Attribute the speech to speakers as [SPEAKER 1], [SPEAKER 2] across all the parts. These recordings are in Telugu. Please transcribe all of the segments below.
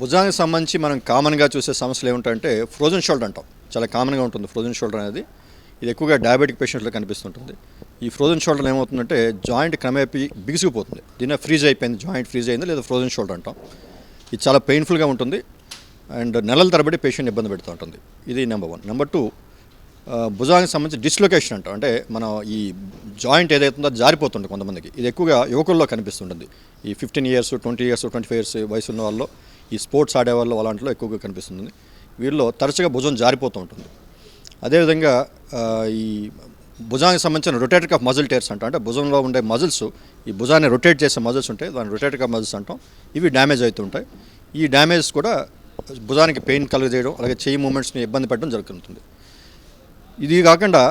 [SPEAKER 1] భుజానికి సంబంధించి మనం కామన్గా చూసే సమస్యలు ఏమిటంటే ఫ్రోజన్ షోల్డర్ అంటాం. చాలా కామన్గా ఉంటుంది ఫ్రోజన్ షోల్డర్ అనేది. ఇది ఎక్కువగా డయాబెటిక్ పేషెంట్లో కనిపిస్తుంటుంది. ఈ ఫ్రోజన్ షోల్డర్ ఏమవుతుందంటే జాయింట్ క్రమేపీ బిగుసిపోతుంది దీని ఫ్రీజ్ అయిపోయింది జాయింట్ ఫ్రీజ్ అయింది లేదా ఫ్రోజన్ షోల్డర్ అంటాం. ఇది చాలా పెయిన్ఫుల్గా ఉంటుంది అండ్ నెలల తరబడి పేషెంట్ ఇబ్బంది పెడుతూ ఉంటుంది. ఇది నెంబర్ వన్ నెంబర్ టూ భుజానికి సంబంధించి డిస్లొకేషన్ అంటాం. అంటే మనం ఈ జాయింట్ ఏదైతుందో జారిపోతుంది కొంతమందికి. ఇది ఎక్కువగా యువకుల్లో కనిపిస్తుంటుంది. ఈ fifteen years twenty years twenty five years వయసు ఉన్న వాళ్ళు ఈ స్పోర్ట్స్ ఆడేవాళ్ళు అలాంటిలో ఎక్కువగా కనిపిస్తుంది. వీళ్ళలో తరచుగా భుజం జారిపోతూ ఉంటుంది. అదేవిధంగా ఈ భుజానికి సంబంధించిన రొటేటర్ ఆఫ్ మజిల్ టేర్స్ అంటాం. అంటే భుజంలో ఉండే మజిల్స్ ఈ భుజాన్ని రొటేట్ చేసే మజిల్స్ ఉంటాయి. దాని రొటేటర్ ఆఫ్ మజిల్స్ అంటాం. ఇవి డ్యామేజ్ అవుతుంటాయి ఈ డ్యామేజ్ కూడా భుజానికి పెయిన్ కలుగజేయడం అలాగే చెయ్యి మూమెంట్స్ని ఇబ్బంది పెట్టడం జరుగుతుంటుంది. ఇది కాకుండా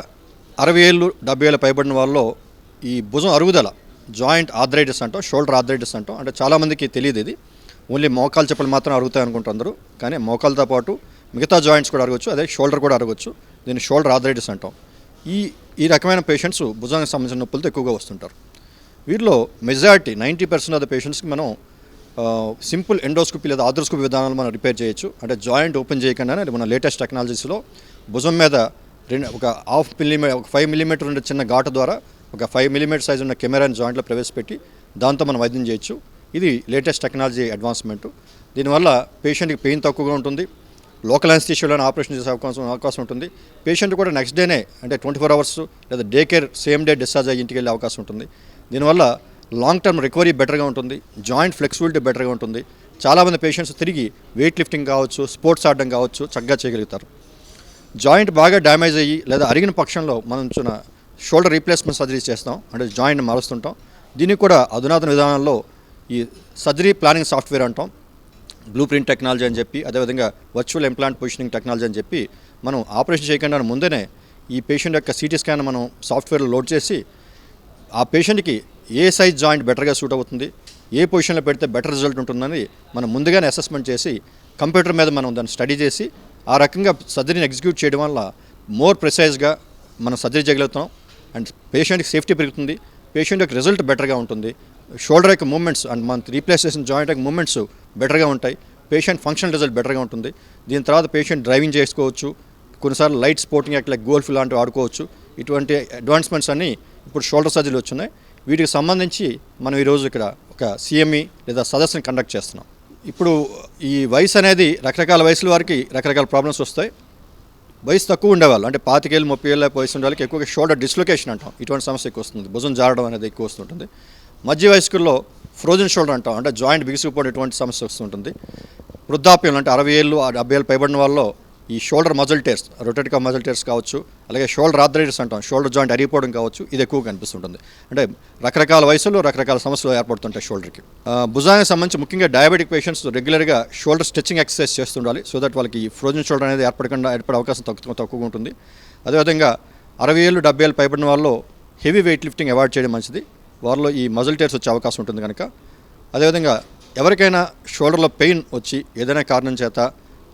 [SPEAKER 1] అరవై ఏళ్ళు డెబ్బై ఏళ్ళు పైబడిన వాళ్ళలో ఈ భుజం అరుగుదల జాయింట్ ఆర్థరైటిస్ అంటాం షోల్డర్ ఆర్థరైటిస్ అంటాం. అంటే చాలామందికి తెలియదు ఇది. ఓన్లీ మోకాలు చెప్పులు మాత్రం అరుగుతాయి అనుకుంటారు అందరూ. కానీ మోకాలతో పాటు మిగతా జాయింట్స్ కూడా అరగచ్చు అదే షోల్డర్ కూడా అరగచ్చు. దీన్ని షోల్డర్ ఆర్థరైటిస్ అంటాం. ఈ ఈ రకమైన పేషెంట్స్ భుజానికి సంబంధించిన నొప్పులతో ఎక్కువగా వస్తుంటారు. వీరిలో majority ninety percent of the పేషెంట్స్కి మనం సింపుల్ ఎండోస్కోపీ లేదా ఆర్థోస్కోపీ విధానాలు మనం రిపేర్ చేయొచ్చు. అంటే జాయింట్ ఓపెన్ చేయకుండానే మన లేటెస్ట్ టెక్నాలజీస్లో భుజం మీద రెండు ఒక హాఫ్ మిల్లీమీటర్ ఒక ఫైవ్ మిల్లీమీటర్ ఉండే చిన్న ఘాటు ద్వారా ఒక ఫైవ్ మిల్లీమీటర్ సైజ్ ఉన్న కెమెరాని జాయింట్లో ప్రవేశపెట్టి దాంతో మనం వైద్యం చేయొచ్చు. ఇది లేటెస్ట్ టెక్నాలజీ అడ్వాన్స్మెంట్. దీనివల్ల పేషెంట్కి పెయిన్ తక్కువగా ఉంటుంది. లోకల్ అన్స్టిట్యూషన్లో ఆపరేషన్ చేసే అవకాశం అవకాశం ఉంటుంది. పేషెంట్ కూడా నెక్స్ట్ డేనే అంటే ట్వంటీ ఫోర్ అవర్స్ లేదా day care same day discharge అయ్యి ఇంటికి వెళ్ళే అవకాశం ఉంటుంది. దీనివల్ల లాంగ్ టర్మ్ రికవరీ బెటర్గా ఉంటుంది. జాయింట్ ఫ్లెక్సిబిలిటీ బెటర్గా ఉంటుంది. చాలామంది పేషెంట్స్ తిరిగి వెయిట్ లిఫ్టింగ్ కావచ్చు స్పోర్ట్స్ ఆడడం కావచ్చు చక్కగా చేయగలుగుతారు. జాయింట్ బాగా డ్యామేజ్ అయ్యి లేదా అరిగిన పక్షంలో మనం షోల్డర్ రీప్లేస్మెంట్ సర్జరీ చేస్తాం. అంటే జాయింట్ మారుస్తుంటాం. దీనికి కూడా అధునాతన విధానంలో ఈ సర్జరీ ప్లానింగ్ సాఫ్ట్వేర్ అంటాం. బ్లూ ప్రింట్ టెక్నాలజీ అని చెప్పి అదేవిధంగా వర్చువల్ ఇంప్లాంట్ పొజిషనింగ్ టెక్నాలజీ అని చెప్పి మనం ఆపరేషన్ చేయకుండా ముందేనే ఈ పేషెంట్ యొక్క సిటీ స్కాన్ మనం సాఫ్ట్వేర్లో లోడ్ చేసి ఆ పేషెంట్కి ఏ సైజ్ జాయింట్ బెటర్గా సూట్ అవుతుంది ఏ పొజిషన్లో పెడితే బెటర్ రిజల్ట్ ఉంటుందని మనం ముందుగానే అసెస్మెంట్ చేసి కంప్యూటర్ మీద మనం దాన్ని స్టడీ చేసి ఆ రకంగా సర్జరీని ఎగ్జిక్యూట్ చేయడం వల్ల మోర్ ప్రిసైజ్గా మనం సర్జరీ చేయగలుగుతాం అండ్ పేషెంట్కి సేఫ్టీ పెరుగుతుంది. పేషెంట్ యొక్క రిజల్ట్ బెటర్గా ఉంటుంది. షోల్డర్ యొక్క మూమెంట్స్ అండ్ మన రీప్లేస్ చేసిన జాయింట్ యొక్క మూమెంట్స్ బెటర్గా ఉంటాయి. పేషెంట్ ఫంక్షన్ రిజల్ట్ బెటర్గా ఉంటుంది. దీని తర్వాత పేషెంట్ డ్రైవింగ్ చేసుకోవచ్చు. కొన్నిసార్లు light sporting act like golf లాంటివి ఆడుకోవచ్చు. ఇటువంటి అడ్వాన్స్మెంట్స్ అన్నీ ఇప్పుడు షోల్డర్ సర్జరీలు వచ్చున్నాయి వీటికి సంబంధించి మనం ఈరోజు ఇక్కడ ఒక సిఎంఈ లేదా సదస్సుని కండక్ట్ చేస్తున్నాం. ఇప్పుడు ఈ వయసు అనేది రకరకాల వయసుల వారికి రకరకాల ప్రాబ్లమ్స్ వస్తాయి. వయసు తక్కువ ఉండేవాళ్ళు. అంటే పాతికేళ్ళు ముప్పై ఏళ్ళ వయసు ఉండే వాళ్ళకి ఎక్కువగా షోల్డర్ డిస్లొకేషన్ అంటాం. ఇటువంటి సమస్య ఎక్కువ వస్తుంది. భుజం జారడం అనేది ఎక్కువ వస్తుంటుంది. మధ్య వయస్కుల్లో ఫ్రోజన్ షోల్డర్ అంటాం. అంటే జాయింట్ బిగిసిపోవడం ఇటువంటి సమస్య వస్తుంటుంది. వృద్ధాప్యం అంటే అరవై ఏళ్ళు డెబ్బై ఏళ్ళు పైబడిన వాళ్ళలో ఈ shoulder muscle tears rotator muscle tears కావచ్చు అలాగే షోల్డర్ ఆర్థరైటిస్ అంటాం షోల్డర్ జాయింట్ అరిగిపోవడం కావచ్చు ఇది ఎక్కువ కనిపిస్తుంటుంది. అంటే రకరకాల వయసులో రకరకాల సమస్యలు ఏర్పడుతుంటాయి షోల్డర్కి. భుజానికి సంబంధించి ముఖ్యంగా డయాబెటిక్ పేషెంట్స్ రెగ్యులర్గా షోల్డర్ స్ట్రెచ్చింగ్ ఎక్సర్సైజ్ చేస్తుండాలి సో దట్ వాళ్ళకి ఈ ఫ్రోజన్ షోల్డర్ అనేది ఏర్పడకుండా ఏర్పడే అవకాశం తక్కువ తక్కువగా ఉంటుంది. అదేవిధంగా అరవై ఏళ్ళు డెబ్బై ఏళ్ళు పైబడిన వాళ్ళు హెవీ వెయిట్ లిఫ్టింగ్ అవాయిడ్ చేయడం మంచిది. వారిలో ఈ మజిల్ టేర్స్ వచ్చే అవకాశం ఉంటుంది కనుక. అదేవిధంగా ఎవరికైనా షోల్డర్లో పెయిన్ వచ్చి ఏదైనా కారణం చేత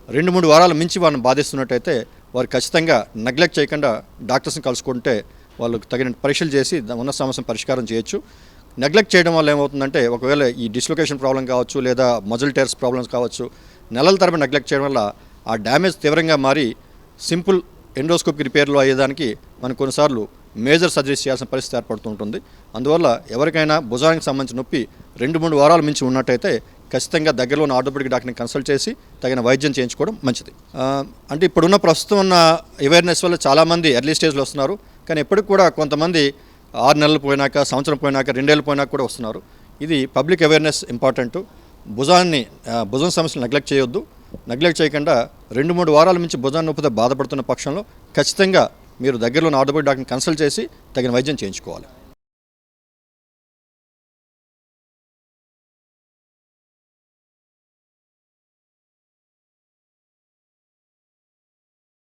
[SPEAKER 1] రెండు మూడు వారాల మించి వాళ్ళని బాధిస్తున్నట్టయితే వారు ఖచ్చితంగా నెగ్లెక్ట్ చేయకుండా డాక్టర్స్ని కలుసుకుంటే వాళ్ళకు తగిన పరీక్షలు చేసి ఉన్న సమస్యను పరిష్కారం చేయొచ్చు. నెగ్లెక్ట్ చేయడం వల్ల ఏమవుతుందంటే ఒకవేళ ఈ డిస్లొకేషన్ ప్రాబ్లం కావచ్చు లేదా మజిల్ టెర్స్ ప్రాబ్లమ్స్ కావచ్చు నెలల తరబడి నెగ్లెక్ట్ చేయడం వల్ల ఆ డ్యామేజ్ తీవ్రంగా మారి సింపుల్ ఎండోస్కోపిక్ రిపేర్లు అయ్యేదానికి మనం కొన్నిసార్లు మేజర్ సర్జరీ చేయాల్సిన పరిస్థితి ఏర్పడుతుంటుంది. అందువల్ల ఎవరికైనా భుజానికి సంబంధించిన నొప్పి రెండు మూడు వారాల మించి ఉన్నట్టయితే ఖచ్చితంగా దగ్గరలో ఉన్న ఆర్థోపెడిక్ డాక్టర్ని కన్సల్ట్ చేసి తగిన వైద్యం చేయించుకోవడం మంచిది. అంటే ఇప్పుడున్న ప్రస్తుతం ఉన్న అవేర్నెస్ వల్ల చాలామంది ఎర్లీ స్టేజ్లో వస్తున్నారు. కానీ ఎప్పటికి కూడా కొంతమంది ఆరు నెలలు పోయినాక సంవత్సరం పోయినాక రెండేళ్ళు పోయినాక కూడా వస్తున్నారు. ఇది పబ్లిక్ అవేర్నెస్ ఇంపార్టెంట్ భుజాన్ని భుజం సమస్యలు నెగ్లెక్ట్ చేయొద్దు. నెగ్లెక్ట్ చేయకుండా రెండు మూడు వారాల నుంచి భుజాన్ని నొప్పితో బాధపడుతున్న పక్షంలో ఖచ్చితంగా మీరు దగ్గరలో ఉన్న ఆర్థోపెడిక్ డాక్టర్ని కన్సల్ట్ చేసి తగిన వైద్యం చేయించుకోవాలి.